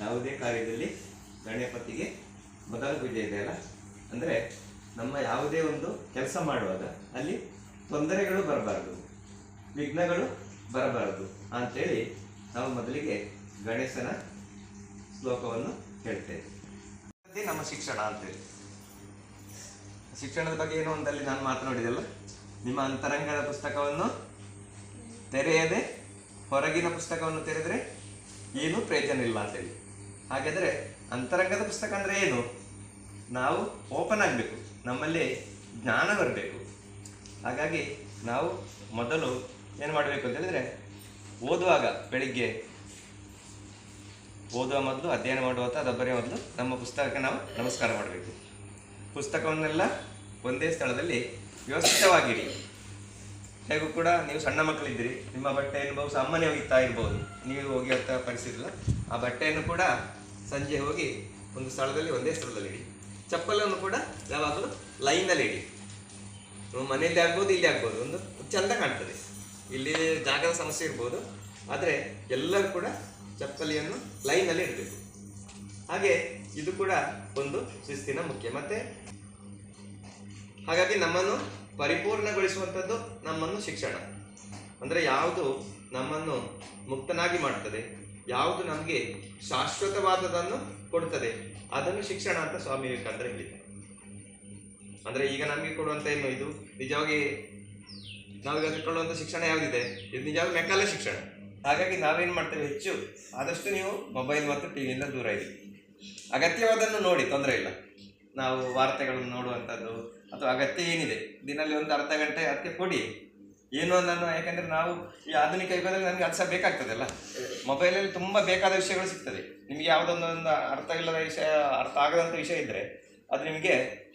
ಯಾವುದೇ ಕಾರ್ಯದಲ್ಲಿ ಗಣಪತಿಗೆ ಮೊದಲ ಪೂಜೆ ಇದೆ ಅಲ್ಲ? ಅಂದರೆ ನಮ್ಮ ಯಾವುದೇ ಒಂದು ಕೆಲಸ ಮಾಡುವಾಗ ಅಲ್ಲಿ ತೊಂದರೆಗಳು ಬರಬಾರ್ದು, ವಿಘ್ನಗಳು ಬರಬಾರದು ಅಂಥೇಳಿ ನಾವು ಮೊದಲಿಗೆ ಗಣೇಶನ ಶ್ಲೋಕವನ್ನು ಹೇಳ್ತೇವೆ. ನಮ್ಮ ಶಿಕ್ಷಣ ಅಂತೇಳಿ. ಶಿಕ್ಷಣದ ಬಗ್ಗೆ ಏನೋ ಒಂದಲ್ಲಿ ನಾನು ಮಾತನಾಡಿದೆಲ್ಲ? ನಿಮ್ಮ ಅಂತರಂಗದ ಪುಸ್ತಕವನ್ನು ತೆರೆಯದೆ ಹೊರಗಿನ ಪುಸ್ತಕವನ್ನು ತೆರೆದರೆ ಏನೂ ಪ್ರಯೋಜನ ಇಲ್ಲ ಅಂತೇಳಿ. ಹಾಗಾದರೆ ಅಂತರಂಗದ ಪುಸ್ತಕ ಅಂದರೆ ಏನು? ನಾವು ಓಪನ್ ಆಗಬೇಕು, ನಮ್ಮಲ್ಲಿ ಜ್ಞಾನ ಬರಬೇಕು. ಹಾಗಾಗಿ ನಾವು ಮೊದಲು ಏನು ಮಾಡಬೇಕು ಅಂತ ಹೇಳಿದರೆ, ಓದುವಾಗ ಬೆಳಿಗ್ಗೆ ಓದುವ ಮೊದಲು, ಅಧ್ಯಯನ ಮಾಡುವ ಅಥವಾ ಮೊದಲು ನಮ್ಮ ಪುಸ್ತಕಕ್ಕೆ ನಾವು ನಮಸ್ಕಾರ ಮಾಡಬೇಕು. ಪುಸ್ತಕವನ್ನೆಲ್ಲ ಒಂದೇ ಸ್ಥಳದಲ್ಲಿ ವ್ಯವಸ್ಥಿತವಾಗಿಡಿ ಹೇಗೂ ಕೂಡ ನೀವು ಸಣ್ಣ ಮಕ್ಕಳಿದ್ದೀರಿ. ನಿಮ್ಮ ಬಟ್ಟೆಯನ್ನು ಬಹು ಸಾಮಾನ್ಯವಾಗಿ ಒಗಿತಾ ಇರ್ಬೋದು ನೀವು ಹೋಗಿ ಅಂತ ಪರಿಸ್ಥಿತಿಲ್ಲ. ಆ ಬಟ್ಟೆಯನ್ನು ಕೂಡ ಸಂಜೆ ಹೋಗಿ ಒಂದು ಸ್ಥಳದಲ್ಲಿ, ಒಂದೇ ಸ್ಥಳದಲ್ಲಿ ಇಡಿ. ಚಪ್ಪಲನ್ನು ಕೂಡ ಯಾವಾಗಲೂ ಲೈನಲ್ಲಿ ಇಡಿ. ಮನೆಯಲ್ಲಿ ಆಗ್ಬೋದು, ಇಲ್ಲಿ ಆಗ್ಬೋದು. ಒಂದು ಚಂದ ಕಾಣ್ತದೆ. ಇಲ್ಲಿ ಜಾಗದ ಸಮಸ್ಯೆ ಇರ್ಬೋದು. ಆದರೆ ಎಲ್ಲರೂ ಕೂಡ ಚಪ್ಪಲಿಯನ್ನು ಲೈನಲ್ಲಿ ಇಡಬೇಕು. ಹಾಗೆ ಇದು ಕೂಡ ಒಂದು ಶಿಸ್ತಿನ ಮುಖ್ಯ. ಮತ್ತೆ ಹಾಗಾಗಿ ನಮ್ಮನ್ನು ಪರಿಪೂರ್ಣಗೊಳಿಸುವಂಥದ್ದು ನಮ್ಮನ್ನು ಶಿಕ್ಷಣ. ಅಂದರೆ ಯಾವುದು ನಮ್ಮನ್ನು ಮುಕ್ತನಾಗಿ ಮಾಡ್ತದೆ, ಯಾವುದು ನಮಗೆ ಶಾಶ್ವತವಾದದನ್ನು ಕೊಡ್ತದೆ, ಅದನ್ನು ಶಿಕ್ಷಣ ಅಂತ ಸ್ವಾಮಿ ವಿವೇಕಾನಂದರು ಹೇಳಿದ್ದಾರೆ. ಅಂದರೆ ಈಗ ನಮಗೆ ಕೊಡುವಂಥ ಏನು ಇದು? ನಿಜವಾಗಿ ನಾವೀಗ ತಿಳ್ಕೊಳ್ಳುವಂಥ ಶಿಕ್ಷಣ ಯಾವುದಿದೆ? ಇದು ನಿಜವಾಗಿ ಮೆಕ್ಕಲ ಶಿಕ್ಷಣ. ಹಾಗಾಗಿ ನಾವೇನು ಮಾಡ್ತೇವೆ ಹೆಚ್ಚು, ಆದಷ್ಟು ನೀವು ಮೊಬೈಲ್ ಮತ್ತು ಟಿವಿಯಿಂದ ದೂರ ಇರಿ. ಅಗತ್ಯವಾದನ್ನು ನೋಡಿ, ತೊಂದರೆ ಇಲ್ಲ. ನಾವು ವಾರ್ತೆಗಳನ್ನು ನೋಡುವಂಥದ್ದು ಅಥವಾ ಅಗತ್ಯ ಏನಿದೆ? ದಿನದಲ್ಲಿ ಒಂದು ಅರ್ಧ ಗಂಟೆ ಅದಕ್ಕೆ ಕೊಡಿ. ಏನು ನಾನು ಯಾಕಂದರೆ ನಾವು ಈ ಆಧುನಿಕ ಯುಗದಲ್ಲಿ ನನಗೆ ಅದು ಸಹ ಬೇಕಾಗ್ತದಲ್ಲ? ಮೊಬೈಲಲ್ಲಿ ತುಂಬ ಬೇಕಾದ ವಿಷಯಗಳು ಸಿಗ್ತದೆ. ನಿಮಗೆ ಯಾವುದೊಂದು ಒಂದು ಅರ್ಥ ಇಲ್ಲದ ವಿಷಯ, ಅರ್ಥ ಆಗದಂಥ ವಿಷಯ ಇದ್ದರೆ ಅದು ನಿಮಗೆ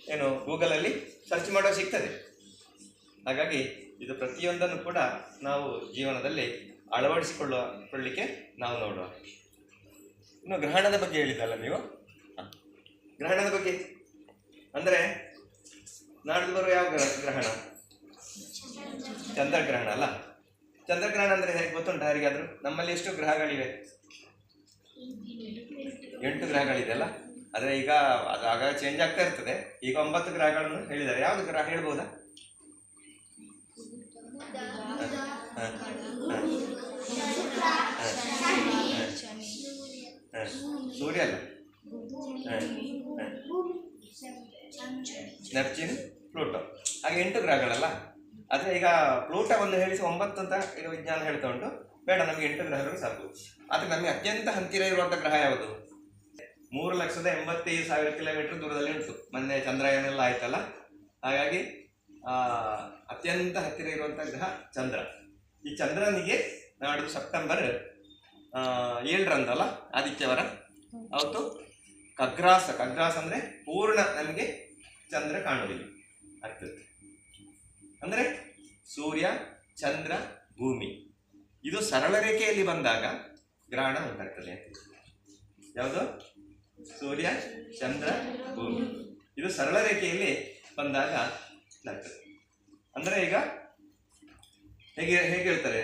ಏನು ಗೂಗಲಲ್ಲಿ ಸರ್ಚ್ ಮಾಡೋ ಸಿಗ್ತದೆ. ಹಾಗಾಗಿ ಇದು ಪ್ರತಿಯೊಂದನ್ನು ಕೂಡ ನಾವು ಜೀವನದಲ್ಲಿ ಅಳವಡಿಸಿಕೊಳ್ಳುವ ಕೊಳ್ಳಲಿಕ್ಕೆ ನಾವು ನೋಡುವ. ಇನ್ನು ಗ್ರಹಣದ ಬಗ್ಗೆ ಹೇಳಿದ್ದಲ್ಲ ನೀವು. ಗ್ರಹಣದ ಬಗ್ಗೆ. ಅಂದರೆ ನಾಡ್ದು ಬರುವ ಯಾವ ಗ್ರಹ ಗ್ರಹಣ? ಚಂದ್ರಗ್ರಹಣ ಅಲ್ಲ? ಚಂದ್ರಗ್ರಹಣ ಅಂದರೆ ಹೇಗೆ ಗೊತ್ತುಂಟು ಯಾರಿಗಾದರೂ? ನಮ್ಮಲ್ಲಿ ಎಷ್ಟು ಗ್ರಹಗಳಿವೆ? ಎಂಟು ಗ್ರಹಗಳಿದೆ ಅಲ್ಲ? ಆದರೆ ಈಗ ಅದು ಆಗ ಚೇಂಜ್ ಆಗ್ತಾ ಇರ್ತದೆ. ಈಗ ಒಂಬತ್ತು ಗ್ರಹಗಳನ್ನು ಹೇಳಿದ್ದಾರೆ. ಯಾವುದು ಗ್ರಹ ಹೇಳ್ಬೋದಾ. ಸೂರ್ಯ ಅಲ್ಲ? ಹ, ಹ. Neptune Pluto. ಹಾಗೆ ಎಂಟು ಗ್ರಹಗಳಲ್ಲ. ಆದರೆ ಈಗ ಪ್ಲೂಟ ಒಂದು ಹೇಳಿಸಿ ಒಂಬತ್ತು ಅಂತ ಈಗ ವಿಜ್ಞಾನ ಹೇಳ್ತಾ ಉಂಟು. ಬೇಡ, ನಮಗೆ ಎಂಟು ಗ್ರಹಗಳು ಸಾಕು. ಆದರೆ ನಮಗೆ ಅತ್ಯಂತ ಹತ್ತಿರ ಇರುವಂಥ ಗ್ರಹ ಯಾವುದು? ಮೂರು ಲಕ್ಷದ ಎಂಬತ್ತೈದು ಸಾವಿರ ಕಿಲೋಮೀಟರ್ ದೂರದಲ್ಲಿ ಉಂಟು. ಮೊನ್ನೆ ಚಂದ್ರಯಾನ ಎಲ್ಲ ಆಯ್ತಲ್ಲ. ಹಾಗಾಗಿ ಅತ್ಯಂತ ಹತ್ತಿರ ಇರುವಂಥ ಗ್ರಹ ಚಂದ್ರ. ಈ ಚಂದ್ರನಿಗೆ ನಾಡು ಸೆಪ್ಟೆಂಬರ್ ಏಳರಂದಲ್ಲ? ಆದಿತ್ಯವಾರ. ಅವತ್ತು ಕಗ್ರಾಸ. ಕಗ್ರಾಸ ಅಂದರೆ ಪೂರ್ಣ ನಮಗೆ ಚಂದ್ರ ಕಾಣುವುದಿಲ್ಲ ಆಗ್ತದೆ ಅಂದರೆ ಸೂರ್ಯ, ಚಂದ್ರ, ಭೂಮಿ. ಇದು ಸರಳ ರೇಖೆಯಲ್ಲಿ ಬಂದಾಗ ಗ್ರಹಣ ಉಂಟಾಗ್ತದೆ. ಯಾವುದು? ಸೂರ್ಯ, ಚಂದ್ರ, ಭೂಮಿ. ಇದು ಸರಳ ರೇಖೆಯಲ್ಲಿ ಬಂದಾಗ ಇದಾಗ್ತದೆ ಅಂದರೆ ಈಗ ಹೇಗೆ ಹೇಗೆ ಹೇಳ್ತಾರೆ?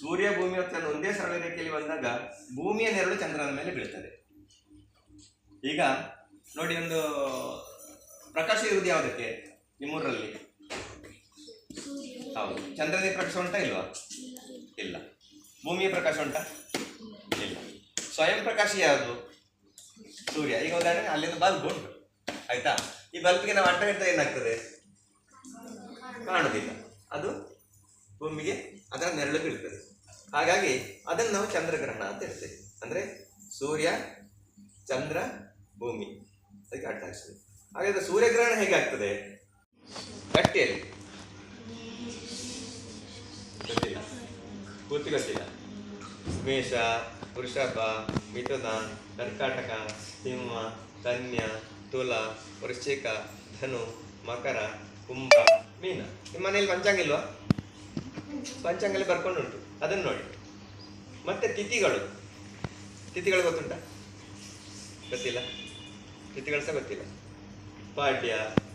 ಸೂರ್ಯ, ಭೂಮಿ ಮತ್ತು ಒಂದೇ ಸರಳ ರೇಖೆಯಲ್ಲಿ ಬಂದಾಗ ಭೂಮಿಯ ನೆರಳು ಚಂದ್ರನ ಮೇಲೆ ಬೀಳ್ತದೆ. ಈಗ ನೋಡಿ ಒಂದು ಪ್ರಕಾಶ ಇರುವುದು ಯಾವುದಕ್ಕೆ? ನಿಮ್ಮೂರಲ್ಲಿ. ಹೌದು. ಚಂದ್ರನೇ ಪ್ರಕಾಶ ಉಂಟಾ ಇಲ್ವಾ? ಇಲ್ಲ. ಭೂಮಿಯ ಪ್ರಕಾಶ ಉಂಟಾ? ಇಲ್ಲ. ಸ್ವಯಂ ಪ್ರಕಾಶ ಯಾವುದು? ಸೂರ್ಯ. ಈಗ ಉದಾಹರಣೆ ಅಲ್ಲಿಂದ ಬಲ್ಬ್ ಉಂಟು. ಆಯ್ತಾ? ಈ ಬಲ್ಬ್ಗೆ ನಾವು ಅಡ್ಡ ಹಿಡಿದ ಏನಾಗ್ತದೆ? ಕಾಣುವುದಿಲ್ಲ. ಅದು ಭೂಮಿಗೆ ಅದರ ನೆರಳು ಬೀಳ್ತದೆ. ಹಾಗಾಗಿ ಅದನ್ನು ನಾವು ಚಂದ್ರಗ್ರಹಣ ಅಂತ ಹೇಳ್ತೇವೆ. ಅಂದರೆ ಸೂರ್ಯ, ಚಂದ್ರ, ಭೂಮಿ. ಅದಕ್ಕೆ ಅಡ್ಡ ಆಗ್ತದೆ. ಹಾಗಾದ್ರೆ ಸೂರ್ಯಗ್ರಹಣ ಹೇಗಾಗ್ತದೆ ಗಟ್ಟಿಯಲ್ಲಿ. ಗೊತ್ತಿಲ್ಲ ಪೂರ್ತಿ ಗೊತ್ತಿಲ್ಲ ಮೇಷ, ವೃಷಭ, ಮಿಥುನ, ಕರ್ಕಾಟಕ, ಸಿಂಹ, ಕನ್ಯಾ, ತುಲ, ವೃಶ್ಚಿಕ, ಧನು, ಮಕರ, ಕುಂಭ, ಮೀನ. ನಿಮ್ಮ ಮನೆಯಲ್ಲಿ ಪಂಚಾಂಗ ಇಲ್ವಾ? ಪಂಚಾಂಗಲ್ಲಿ ಬರ್ಕೊಂಡು ಉಂಟು ಅದನ್ನು ನೋಡಿ. ಮತ್ತೆ ತಿಥಿಗಳು. ತಿಥಿಗಳು ಗೊತ್ತುಂಟ? ಗೊತ್ತಿಲ್ಲ. ತಿಥಿಗಳು ಸಹ ಗೊತ್ತಿಲ್ಲ. ಪಾಡ್ಯ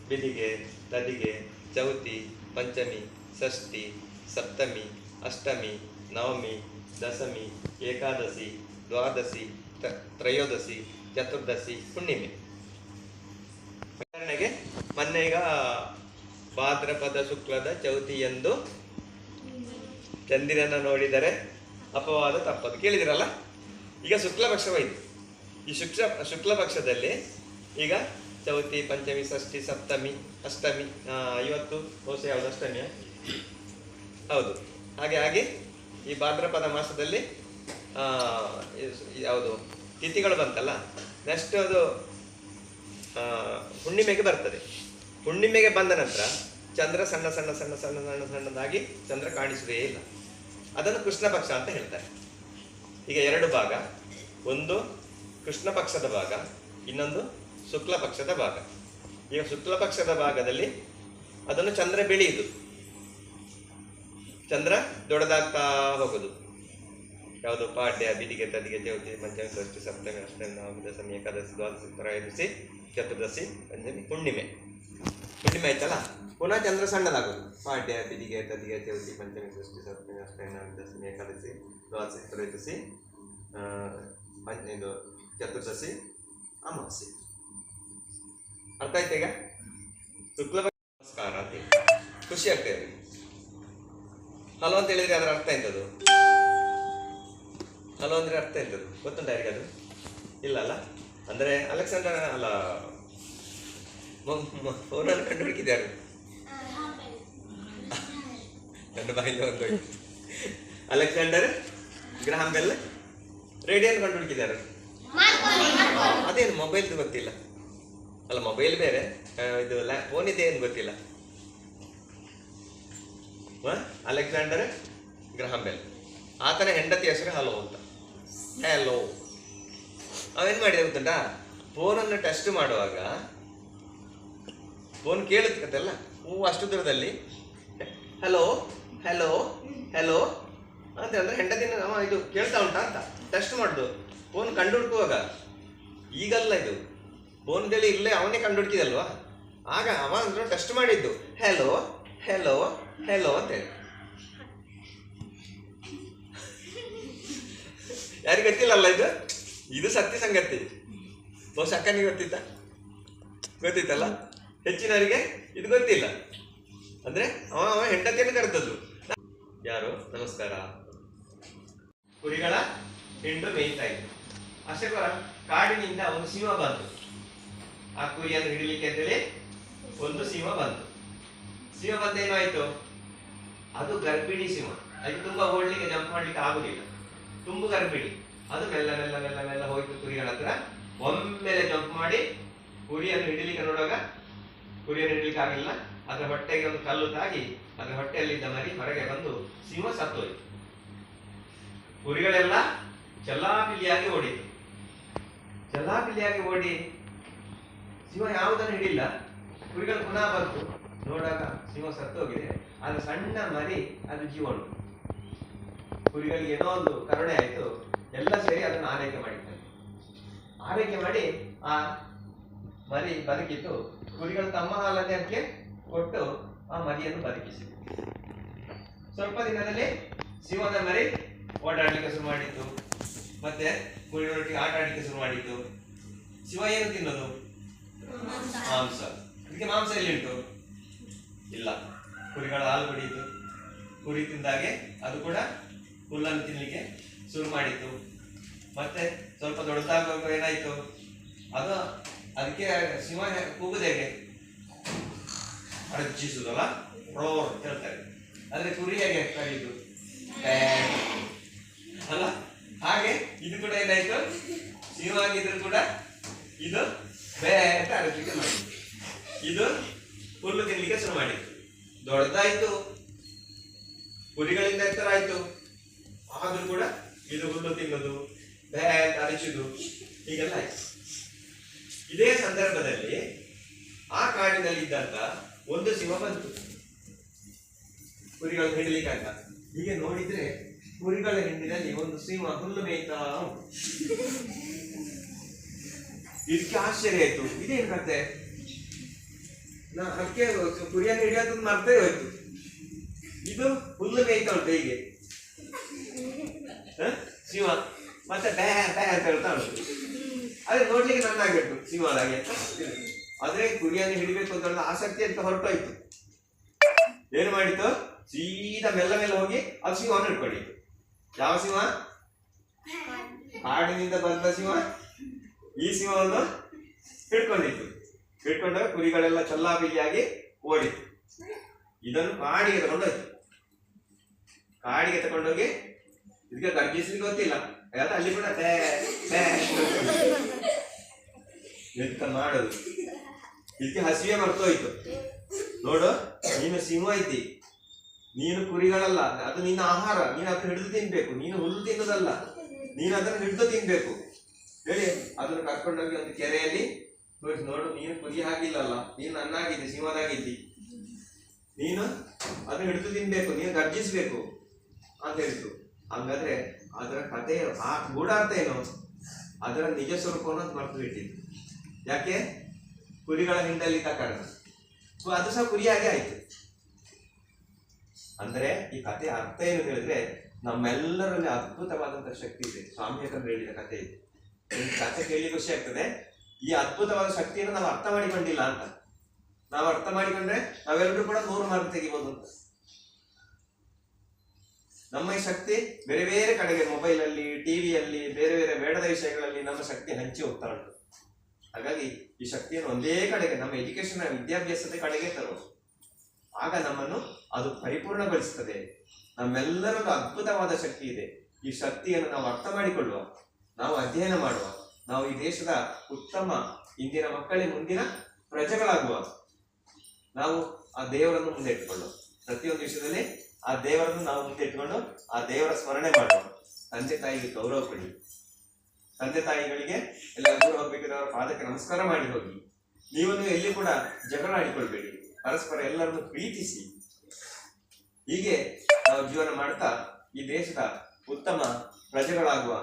ಬಿದಿಗೆ ತದಿಗೆ ಚೌತಿ, ಪಂಚಮಿ, ಷಷ್ಠಿ, ಸಪ್ತಮಿ, ಅಷ್ಟಮಿ, ನವಮಿ, ದಶಮಿ, ಏಕಾದಶಿ, ದ್ವಾದಶಿ ತ್ರಯೋದಶಿ, ಚತುರ್ದಶಿ, ಹುಣ್ಣಿಮೆ. ಉದಾಹರಣೆಗೆ, ಮೊನ್ನೆ ಈಗ ಭಾದ್ರಪದ ಶುಕ್ಲದ ಚೌತಿಯಂದು ಚಂದಿರನ ನೋಡಿದರೆ ಅಪವಾದ ತಪ್ಪದು. ಕೇಳಿದಿರಲ್ಲ? ಈಗ ಶುಕ್ಲ ಪಕ್ಷವಾಯಿತು ಈ ಶುಕ್ಲ ಶುಕ್ಲ ಪಕ್ಷದಲ್ಲಿ ಈಗ ಚೌತಿ ಪಂಚಮಿ, ಷಷ್ಠಿ, ಸಪ್ತಮಿ, ಅಷ್ಟಮಿ ಐವತ್ತು ಬಹುಶಃ ಯಾವುದು? ಅಷ್ಟಮಿಯ ಹೌದು. ಹಾಗೆ ಹಾಗೆ ಈ ಭಾದ್ರಪದ ಮಾಸದಲ್ಲಿ ಯಾವುದು, ತಿಥಿಗಳು ಬಂತಲ್ಲ ನೆಕ್ಸ್ಟ್ ಅದು ಹುಣ್ಣಿಮೆಗೆ ಬರ್ತದೆ. ಹುಣ್ಣಿಮೆಗೆ ಬಂದ ನಂತರ ಚಂದ್ರ ಸಣ್ಣ ಸಣ್ಣ ಸಣ್ಣ ಸಣ್ಣ ಸಣ್ಣ, ಸಣ್ಣದಾಗಿ ಚಂದ್ರ ಕಾಣಿಸುವೇ ಇಲ್ಲ. ಅದನ್ನು ಕೃಷ್ಣ ಪಕ್ಷ ಅಂತ ಹೇಳ್ತಾರೆ. ಈಗ ಎರಡು ಭಾಗ. ಒಂದು ಕೃಷ್ಣ ಪಕ್ಷದ ಭಾಗ, ಇನ್ನೊಂದು ಶುಕ್ಲ ಪಕ್ಷದ ಭಾಗ. ಈಗ ಶುಕ್ಲ ಪಕ್ಷದ ಭಾಗದಲ್ಲಿ ಅದನ್ನು ಚಂದ್ರ ಬೆಳೆಯುದು. ಚಂದ್ರ ದೊಡ್ಡದಾಗ್ತಾ ಹೋಗುದು. ಯಾವುದು ಪಾಡ್ಯ, ಬಿದಿಗೆ, ತದಿಗೆ ಚೌತಿ ಪಂಚಮಿ ಷಷ್ಠಿ, ಸಪ್ತಮಿ, ಅಷ್ಟಮಿ, ನವಮಿ, ದಶಮಿ, ಏಕಾದಶಿ, ದ್ವಾದಶಿ, ತ್ರಯೋದಶಿ, ಚತುರ್ದಶಿ, ಪಂಚಮಿ ಹುಣ್ಣಿಮೆ ಹುಣ್ಣಿಮೆ ಆಯ್ತಲ್ಲ? ಪುನಃ ಚಂದ್ರ ಸಣ್ಣದಾಗುದು. ಪಾಡ್ಯ, ಬಿದಿಗೆ, ತದಿಗೆ ಚೌತಿ ಪಂಚಮಿ ಷಷ್ಠಿ, ಸಪ್ತಮಿ, ಅಷ್ಟಮಿ, ನವಮಿ, ದಶಮಿ, ಏಕಾದಶಿ, ದ್ವಾದಶಿ, ತ್ರಯೋದಶಿ ಇದು, ಚತುರ್ದಶಿ, ಅಮಾವಾಸ್ಯೆ. ಅರ್ಥ ಆಯ್ತಾ ಈಗ? ಶುಕ್ಲ ನಮಸ್ಕಾರ ಅಂತ. ಖುಷಿ ಆಗ್ತದೆ ಹಲೋ ಅಂತ ಹೇಳಿದ್ರೆ ಅದರ ಅರ್ಥ ಎಂಥದ್ದು ಹಲೋ ಅಂದ್ರೆ ಅರ್ಥ ಎಂಥದ್ದು ಗೊತ್ತುಂಟ ಯಾರಿಗೆ ಅದು? ಇಲ್ಲ ಅಲ್ಲ? ಅಂದ್ರೆ ಅಲೆಕ್ಸಾಂಡರ್ ಅಲ್ಲ ಫೋನಲ್ಲಿ ಕಂಡು ಹುಡುಕಿದ್ದಾರೆ ನನ್ನ ಬಾಯಿಂದ ಒಂದು. ಅಲೆಕ್ಸಾಂಡರ್ ಗ್ರಹಾಂಬೆಲ್ ಬೆಲ್ ರೇಡಿಯೋನ್ ಕಂಡು ಹುಡುಕಿದ್ದಾರೆ ಅದೇನು ಮೊಬೈಲ್ದು ಗೊತ್ತಿಲ್ಲ. ಅಲ್ಲ ಮೊಬೈಲ್ ಬೇರೆ. ಇದು ಇದು ಫೋನ್ ಇದೆ ಏನು ಗೊತ್ತಿಲ್ಲ? Alexander Graham Bell. ಆತನ ಹೆಂಡತಿ ಹೆಸರು ಹಲೋ ಅಂತ. ಹಲೋ. ಅವೇನು ಮಾಡಿದೆ ಗೊತ್ತುಂಟಾ? ಫೋನನ್ನು ಟೆಸ್ಟ್ ಮಾಡುವಾಗ ಫೋನ್ ಕೇಳುತ್ತಲ್ಲ ಹೂ, ಅಷ್ಟು ದೂರದಲ್ಲಿ. Hello hello hello. ಅಂತ ಅಂದ್ರೆ ಹೆಂಡತಿನ ಇದು ಕೇಳ್ತಾ ಉಂಟಾ ಅಂತ. ಟೆಸ್ಟ್ ಮಾಡುದು. ಫೋನ್ ಕಂಡು ಹುಡುಕುವಾಗ ಈಗಲ್ಲ ಇದು. ಫೋನ್ ಗಳಿ ಇಲ್ಲೇ ಅವನೇ ಕಂಡು ಹುಡುಕಿದಲ್ವಾ ಆಗ ಅವ ಅಂದ್ರೆ ಟೆಸ್ಟ್ ಮಾಡಿದ್ದು ಹೆಲೋ ಹೆಲೋ ಹೆಲೋ ಅಂತ ಹೇಳಿ. ಯಾರಿಗೆ ಗೊತ್ತಿಲ್ಲಲ್ಲ ಇದು? ಇದು ಸತ್ಯ ಸಂಗತಿ. ಬಹುಶಃ ಅಕ್ಕನಿಗೆ ಗೊತ್ತಿತ್ತ? ಗೊತ್ತಿತ್ತಲ್ಲ? ಹೆಚ್ಚಿನವರಿಗೆ ಇದು ಗೊತ್ತಿಲ್ಲ. ಅಂದ್ರೆ ಅವ ಅವ ಹೆಂಡತಿಯನ್ನು ಕರೆದದ್ದು. ಯಾರು? ನಮಸ್ಕಾರ. ಕುರಿಗಳ ಹೆಂಡು ಮೇಯ್ತಾ ಇದ್ರು. ಅಷ್ಟೇ ಕಾಡಿನಿಂದ ಒಂದು ಸಿಂಹ ಬಂತು ಆ ಕುರಿಯನ್ನು ಹಿಡಿಲಿಕ್ಕೆ ಅಂತೇಳಿ ಒಂದು ಸಿಂಹ ಬಂತು. ಸಿಂಹ ಬಂದ ಏನಾಯ್ತು? ಅದು ಗರ್ಭಿಣಿ ಸಿಂಹ. ಅದು ತುಂಬಾ ಓಡ್ಲಿಕ್ಕೆ ಜಂಪ್ ಮಾಡ್ಲಿಕ್ಕೆ ಆಗುದಿಲ್ಲ. ತುಂಬ ಗರ್ಭಿಣಿ. ಅದು ಮೆಲ್ಲ ಮೆಲ್ಲ ಮೆಲ್ಲ ಮೆಲ್ಲ ಹೋಯ್ತು ಕುರಿಗಳ ಹತ್ರ. ಒಮ್ಮೆಲೆ ಜಂಪ್ ಮಾಡಿ ಕುರಿಯನ್ನು ಹಿಡಿಲಿಕ್ಕೆ ನೋಡುವಾಗ ಕುರಿಯನ್ನು ಹಿಡಲಿಕ್ಕೆ ಆಗಿಲ್ಲ. ಅದರ ಹೊಟ್ಟೆಗೆ ಒಂದು ಕಲ್ಲು ತಾಗಿ ಅದರ ಹೊಟ್ಟೆಯಲ್ಲಿದ್ದ ಮರಿ ಹೊರಗೆ ಬಂದು ಸಿಂಹ ಸತ್ತೋಯ್ತು. ಕುರಿಗಳೆಲ್ಲ ಚಲ್ಲಾಪಿಲಿಯಾಗಿ ಓಡಿತು. ಚಲ್ಲಾಪಿಲಿಯಾಗಿ ಓಡಿ ಸಿಂಹ ಯಾವುದನ್ನು ಹಿಡಿಲ್ಲ. ಕುರಿಗಳು ಪುನಃ ಬಂತು. ನೋಡಾಗ ಸಿಂಹ ಸತ್ತೋಗಿದೆ. ಅದು ಸಣ್ಣ ಮರಿ ಅದು ಜೀವನು ಕುರಿಗಳಿಗೆ ಏನೋ ಒಂದು ಕರುಣೆ ಆಯಿತು. ಎಲ್ಲ ಸೇರಿ ಅದನ್ನು ಆರೈಕೆ ಮಾಡಿದ್ದಾರೆ. ಆರೈಕೆ ಮಾಡಿ ಆ ಮರಿ ಬದುಕಿತ್ತು. ಕುರಿಗಳು ತಮ್ಮ ಹಾಲನ್ನೇ ಅದಕ್ಕೆ ಕೊಟ್ಟು ಆ ಮರಿಯನ್ನು ಬದುಕಿಸಿ ಸ್ವಲ್ಪ ದಿನದಲ್ಲಿ ಸಿಂಹದ ಮರಿ ಓಡಾಡ್ಲಿಕ್ಕೆ ಶುರು ಮಾಡಿತ್ತು. ಮತ್ತೆ ಕುರಿಗಳೊಟ್ಟಿಗೆ ಆಟ ಆಡಲಿಕ್ಕೆ ಶುರು ಮಾಡಿತ್ತು. ಶಿವ ಏನು ತಿನ್ನೋದು? ಮಾಂಸ. ಅದಕ್ಕೆ ಮಾಂಸ ಎಲ್ಲಿ ಉಂಟು ಇಲ್ಲ. ಕುರಿಗಳ ಹಾಲು ಕುಡಿಯಿತು. ಕುರಿ ತಿಂದಾಗೆ ಅದು ಕೂಡ ಹುಲ್ಲನ್ನು ತಿನ್ನಲಿಕ್ಕೆ ಶುರು ಮಾಡಿತ್ತು. ಮತ್ತೆ ಸ್ವಲ್ಪ ದೊಡ್ಡದಾಗುವಾಗ ಏನಾಯ್ತು? ಅದು, ಅದಕ್ಕೆ ಸಿಂಹ ಕೂಗುದು ಹೇಗೆ? ಅರ್ಜಿಸುದಲ್ಲ? ರೋರ್ ಅಂತ ಹೇಳ್ತಾರೆ. ಆದರೆ ಕುರಿ ಹೇಗೆ ಬ್ಯಾ. ಅಲ್ಲ, ಹಾಗೆ ಇದು ಕೂಡ ಏನಾಯ್ತು? ಸಿಂಹ ಆಗಿದ್ರು ಕೂಡ ಇದು ಬೇ ಅಂತ ಅರಚಲಿಕ್ಕೆ ಇದು ಹುಲ್ಲು ತಿನ್ಲಿಕ್ಕೆ ಶುರು ಮಾಡಿತ್ತು ದೊಡ್ಡದಾಯ್ತು. ಕುರಿಗಳಿಂದ ಎತ್ತರ ಆಯ್ತು ಆದ್ರೂ ಕೂಡ ಇದು ಹುಲ್ಲು ತಿನ್ನೋದು ಬೇಟ ಅರಚುದು ಹೀಗೆಲ್ಲ ಆಯ್ತು. ಇದೇ ಸಂದರ್ಭದಲ್ಲಿ ಆ ಕಾಡಿನಲ್ಲಿ ಇದ್ದಂತ ಒಂದು ಸಿಂಹ ಬಂತು. ಕುರಿಗಳು ಹಿಡಿಲಿಕ್ಕೆ ಅಂತ ಹೀಗೆ ನೋಡಿದ್ರೆ ಕುರಿಗಳ ಹಿಂಡಿನಲ್ಲಿ ಒಂದು ಸಿಂಹ ಹುಲ್ಲು ಮೇಯ್ತಾ ಉಂಟು. ಇದಕ್ಕೆ ಆಶ್ಚರ್ಯ ಆಯ್ತು. ಇದೇನು ಕತೆ? ನಾ ಅದಕ್ಕೆ ಕುರಿಯನ್ನು ಹಿಡಿಯೋದು ಮರ್ತೇ ಹೋಯ್ತು. ಇದು ಹುಲ್ಲು ಮೇಯ್ತಾ ಉಂಟು ಹೀಗೆ. ಹ? ಸಿಂಹ ಮತ್ತೆ ಬ್ಯಾ ಬ್ಯಾ ಅಂತ ಹೇಳ್ತಾ ಉಂಟು. ಅದೇ ನೋಡ್ಲಿಕ್ಕೆ ನನ್ನಾಗಿತ್ತು ಸಿಂಹದಾಗೆ ಅಂತ ಆದ್ರೆ ಕುರಿಯನ್ನು ಹಿಡಿಬೇಕು ಅಂತ ಹೇಳಿದ ಆಸಕ್ತಿ ಅಂತ ಹೊರಟೋಯ್ತು. ಏನು ಮಾಡಿತು? ಸೀದಾ ಮೆಲ್ಲ ಮೇಲೆ ಹೋಗಿ ಅದು ಸಿಂಹ ಹಿಡ್ಕೊಂಡಿತ್ತು. ಯಾವ ಸಿಂಹ ಕಾಡಿನಿಂದ ಬಂದ ಸಿಂಹ ಈ ಸಿಂಹವನ್ನು ಹಿಡ್ಕೊಂಡಿತ್ತು ಹಿಡ್ಕೊಂಡಾಗ ಕುರಿಗಳೆಲ್ಲ ಚಲ್ಲಾಪಿಲ್ಲಿಯಾಗಿ ಓಡಿತು ಇದನ್ನು ಕಾಡಿಗೆ ತಗೊಂಡೋಯ್ತು. ಕಾಡಿಗೆ ತಗೊಂಡೋಗಿ ಇದಕ್ಕೆ ಗರ್ಜಿಸ್ಲಿಕ್ಕೆ ಗೊತ್ತಿಲ್ಲ. ಯಾಕಂದ್ರೆ ಅಲ್ಲಿ ಕೂಡ ಎಂತ ಮಾಡೋದು? ಇದಕ್ಕೆ ಹಸಿವೆ ಮರ್ತೋಯ್ತು. ನೋಡು, ನೀನು ಸಿಂಹ ಐತಿ ನೀನು ಕುರಿಗಳಲ್ಲ. ಅದು ನಿನ್ನ ಆಹಾರ. ನೀನು ಅದನ್ನ ಹಿಡಿದು ತಿನ್ಬೇಕು. ನೀನು ಹುಲ್ಲು ತಿನ್ನೋದಲ್ಲ. ನೀನು ಅದನ್ನು ಹಿಡಿದು ತಿನ್ಬೇಕು. ಹೇಳಿ, ಅದನ್ನು ಕರ್ಕೊಂಡೋಗಿ ಒಂದು ಕೆರೆಯಲ್ಲಿ ನೋಡಿ ನೋಡು, ನೀನು ಕುರಿ ಹಾಕಿಲ್ಲಲ್ಲ ನೀನು ನನ್ನಾಗಿದ್ದಿ ಸಿಂಹದಾಗಿದ್ದಿ. ನೀನು ಅದನ್ನು ಹಿಡಿದು ತಿನ್ಬೇಕು, ನೀನು ಗರ್ಜಿಸ್ಬೇಕು ಅಂತ ಹೇಳಿದ್ರು. ಹಂಗಾದ್ರೆ ಅದರ ಕಥೆ, ಆ ಗೂಢಾರ್ಥ ಏನು? ಅದರ ನಿಜ ಸ್ವರೂಪವನ್ನು ಅದು ಮರ್ತು ಬಿಟ್ಟಿದ್ದು ಯಾಕೆ? ಕುರಿಗಳ ಹಿಂಡಲ್ಲಿ ಕಾರಣ. ಸೊ, ಅದು ಸಹ ಕುರಿಯಾಗಿ ಆಯ್ತು. ಅಂದ್ರೆ, ಈ ಕಥೆ ಅರ್ಥ ಏನು ಹೇಳಿದ್ರೆ, ನಮ್ಮೆಲ್ಲರಲ್ಲಿ ಅದ್ಭುತವಾದಂತಹ ಶಕ್ತಿ ಇದೆ. ಸ್ವಾಮಿಯಕರು ಹೇಳಿದ ಕಥೆ ಇದೆ. ಕಥೆ ಕೇಳಿ ಖುಷಿ ಆಗ್ತದೆ. ಈ ಅದ್ಭುತವಾದ ಶಕ್ತಿಯನ್ನು ನಾವು ಅರ್ಥ ಮಾಡಿಕೊಂಡಿಲ್ಲ ಅಂತ. ನಾವು ಅರ್ಥ ಮಾಡಿಕೊಂಡ್ರೆ ನಾವೆಲ್ಲರೂ ಕೂಡ ನೂರು ಮಾರ್ಗ ತೆಗಿಬಹುದು ಅಂತ. ನಮ್ಮ ಈ ಶಕ್ತಿ ಬೇರೆ ಬೇರೆ ಕಡೆಗೆ ಮೊಬೈಲ್ ಅಲ್ಲಿ ಟಿವಿಯಲ್ಲಿ, ಬೇರೆ ಬೇರೆ ಬೇಡದ ವಿಷಯಗಳಲ್ಲಿ ನಮ್ಮ ಶಕ್ತಿ ಹಂಚಿ ಹೋಗ್ತಾ ಉಂಟು. ಹಾಗಾಗಿ ಈ ಶಕ್ತಿಯನ್ನು ಒಂದೇ ಕಡೆಗೆ ನಮ್ಮ ಎಜುಕೇಶನ್ ವಿದ್ಯಾಭ್ಯಾಸದ ಕಡೆಗೆ ತರುವುದು. ಆಗ ನಮ್ಮನ್ನು ಅದು ಪರಿಪೂರ್ಣಗೊಳಿಸುತ್ತದೆ ನಮ್ಮೆಲ್ಲರಲ್ಲೂ ಅದ್ಭುತವಾದ ಶಕ್ತಿ ಇದೆ. ಈ ಶಕ್ತಿಯನ್ನು ನಾವು ಅರ್ಥ ಮಾಡಿಕೊಳ್ಳುವ ನಾವು ಅಧ್ಯಯನ ಮಾಡುವ, ನಾವು ಈ ದೇಶದ ಉತ್ತಮ ಇಂದಿನ ಮಕ್ಕಳೇ ಮುಂದಿನ ಪ್ರಜೆಗಳಾಗುವ, ನಾವು ಆ ದೇವರನ್ನು ಮುಂದೆ ಇಟ್ಕೊಂಡು ಪ್ರತಿಯೊಂದು ವಿಷಯದಲ್ಲಿ ಆ ದೇವರನ್ನು ನಾವು ಮುಂದೆ ಇಟ್ಕೊಂಡು ಆ ದೇವರ ಸ್ಮರಣೆ ಮಾಡುವ. ತಂದೆ ತಾಯಿಗೆ ಗೌರವ ಕೊಡಿ. ತಂದೆ ತಾಯಿಗಳಿಗೆ ಎಲ್ಲ ದೂರ ಹೋಗ್ಬೇಕಿದ್ರೆ ಅವರ ಪಾದಕ್ಕೆ ನಮಸ್ಕಾರ ಮಾಡಿ ಹೋಗಿ. ನೀವನ್ನು ಎಲ್ಲಿ ಕೂಡ ಜಗಳ ಆಡಿಕೊಳ್ಬೇಡಿ. ಪರಸ್ಪರ ಎಲ್ಲರನ್ನು ಪ್ರೀತಿಸಿ. ಹೀಗೆ ನಾವು ಜೀವನ ಮಾಡ್ತಾ ಈ ದೇಶದ ಉತ್ತಮ ಪ್ರಜೆಗಳಾಗುವ